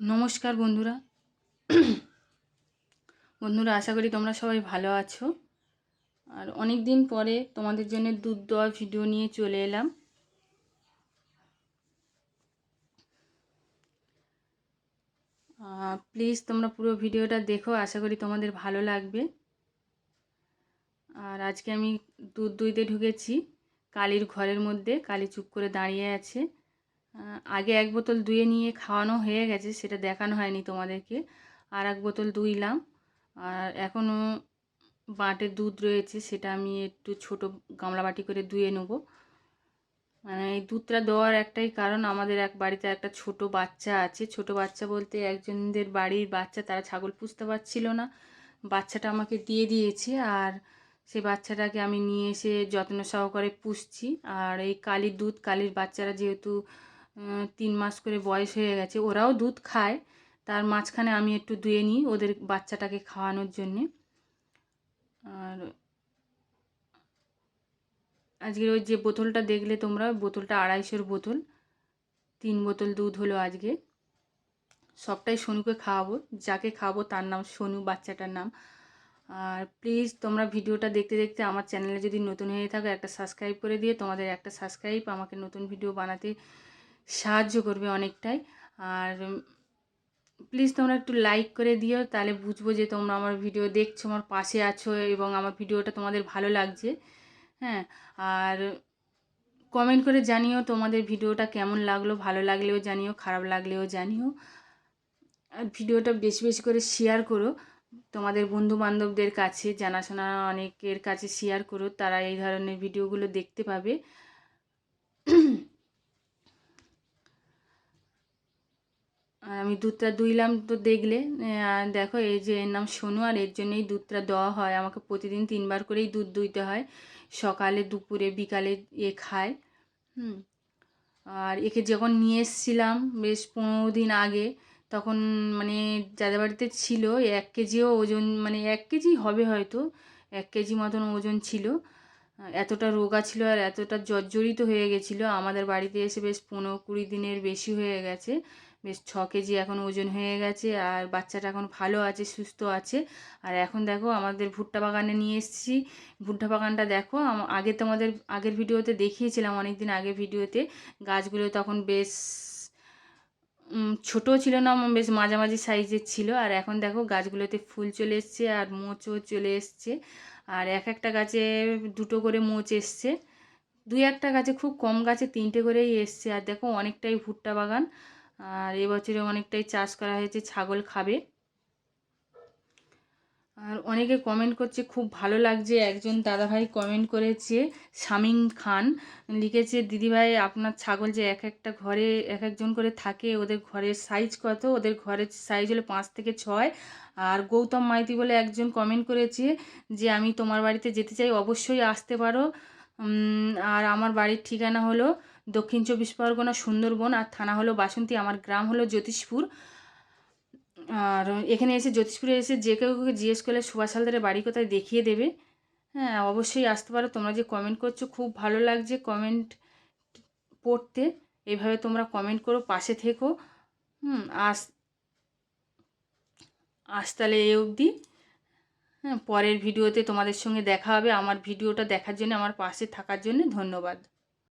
নমস্কার বন্ধুরা। বন্ধুরা, আশা করি তোমরা সবাই ভালো আছো। আর অনেক দিন পরে তোমাদের জন্য দুধ দেওয়া ভিডিও নিয়ে চলে এলাম। প্লিজ তোমরা পুরো ভিডিওটা দেখো, আশা করি তোমাদের ভালো লাগবে। আর আজকে আমি দুধ দুইতে ঢুকেছি, কালির ঘরের মধ্যে, কালি চুপ করে দাঁড়িয়ে আছে। আগে এক বোতল দুয়ে নিয়ে খাওয়ানো হয়ে গেছে, সেটা দেখানো হয়নি তোমাদেরকে। আর এক বোতল দুইলাম। আর এখনও বাটের দুধ রয়েছে, সেটা আমি একটু ছোট গামলা বাটি করে ধুয়ে নেব। মানে এই দুধটা দেওয়ার একটাই কারণ, আমাদের এক বাড়িতে একটা ছোট বাচ্চা আছে। ছোট বাচ্চা বলতে একজনদের বাড়ির বাচ্চা, তারা ছাগল পুষতে পারছিল না। বাচ্চাটা আমাকে দিয়ে দিয়েছে, আর সেই বাচ্চাটাকে আমি নিয়ে এসে যত্ন সহকারে পুষছি। আর এই কালির দুধ, কালির বাচ্চারা যেহেতু তিন মাস করে বয়স হয়ে গেছে। ওরাও দুধ খায়। তার মাঝখানে আমি একটু দুয়ে নিই ওদের বাচ্চাটাকে খাওয়ানোর জন্যে। আর আজকের ওই যে বোতলটা দেখলে তোমরা, বোতলটা আড়াইশোর বোতল। তিন বোতল দুধ হলো আজকে। সবটাই সোনুকে খাওয়াবো, যাকে খাওয়াবো তার নাম সোনু, বাচ্চাটার নাম। আর প্লিজ তোমরা ভিডিওটা দেখতে দেখতে আমার চ্যানেলে যদি নতুন হয়ে থাকো একটা সাবস্ক্রাইব করে দিয়ে, তোমাদের একটা সাবস্ক্রাইব আমাকে নতুন ভিডিও বানাতে সাহায্য করবে অনেকটাই। আর প্লিজ তোমরা একটু লাইক করে দিও, তাহলে বুঝব যে তোমরা আমার ভিডিও দেখছ, আমার পাশে আছো এবং আমার ভিডিওটা তোমাদের ভালো লাগছে। হ্যাঁ আর কমেন্ট করে জানিও তোমাদের ভিডিওটা কেমন লাগল, ভালো লাগলেও জানিও, খারাপ লাগলেও জানিও। আর ভিডিওটা বেশি বেশি করে শেয়ার করো। তোমাদের বন্ধু বান্ধবদের কাছে, জানাশোনা অনেকের কাছে শেয়ার করো, তারা এই ধরনের ভিডিওগুলো দেখতে পাবে। আর আমি দুধটা দুইলাম তো দেখলে দেখো এই যে এর নাম সোনু, আর এর জন্যই দুধটা দেওয়া হয়। আমাকে প্রতিদিন তিনবার করেই দুধ দুইতে হয়। সকালে, দুপুরে, বিকালে এ খায়। হুম। আর একে যখন নিয়ে এসেছিলাম বেশ পনেরো দিন আগে, তখন মানে যাদের বাড়িতে ছিল, এক কেজিও ওজন মানে এক কেজি হবে হয়তো, এক কেজি মতন ওজন ছিল। এতটা রোগা ছিল আর এতটা জর্জরিত হয়ে গেছিল। আমাদের বাড়িতে এসে বেশ পনেরো কুড়ি দিনের বেশি হয়ে গেছে। বেশ ছ কেজি এখন ওজন হয়ে গেছে আর বাচ্চাটা এখন ভালো আছে, সুস্থ আছে। আর এখন দেখো আমাদের ভুট্টা বাগানে নিয়ে এসেছি। ভুট্টা বাগানটা দেখো আগে তোমাদের, আগের ভিডিওতে দেখিয়েছিলাম অনেক দিন আগের ভিডিওতে। গাছগুলো তখন বেশ ছোটো ছিল না বেশ মাঝামাঝি সাইজের ছিল। আর এখন দেখো গাছগুলোতে ফুল চলে এসছে আর মোচও চলে এসছে। আর এক একটা গাছে দুটো করে মোচ এসছে। দুই একটা গাছে খুব কম গাছে তিনটে করেই এসছে। আর দেখো অনেকটাই ভুট্টা বাগান। আর এবছরে অনেকটাই চাষ করা হয়েছে, ছাগল খাবে। আর অনেকে কমেন্ট করছে, খুব ভালো লাগছে, একজন দাদাভাই কমেন্ট করেছে, শামিম খান লিখেছে, দিদিভাই, আপনার ছাগল যে এক একটা ঘরে এক একজন করে থাকে, ওদের ঘরের সাইজ কত? ওদের ঘরের সাইজ হলো পাঁচ থেকে ছয়। আর গৌতম মাইতি বলে একজন কমেন্ট করেছে যে, আমি তোমার বাড়িতে যেতে চাই, অবশ্যই আসতে পারো। আর আমার বাড়ির ঠিকানা হলো দক্ষিণ চব্বিশ পরগনা, সুন্দরবন আর থানা হলো বাসন্তী, আমার গ্রাম হলো জ্যোতিষপুর। আর এখানে এসে জ্যোতিষপুরে এসে যে কেউ জিজ্ঞেস করলে সুভাষ হালদারের বাড়ি কোথায় দেখিয়ে দেবে। হ্যাঁ অবশ্যই আসতে পারো, তোমরা যে কমেন্ট করছ খুব ভালো লাগছে কমেন্ট পড়তে। এইভাবে তোমরা কমেন্ট করো, পাশে থেকো। হুম, আস, আজ তাহলে এ অবধি। হ্যাঁ পরের ভিডিওতে তোমাদের সঙ্গে দেখা হবে। আমার ভিডিওটা দেখার জন্য, আমার পাশে থাকার জন্য ধন্যবাদ।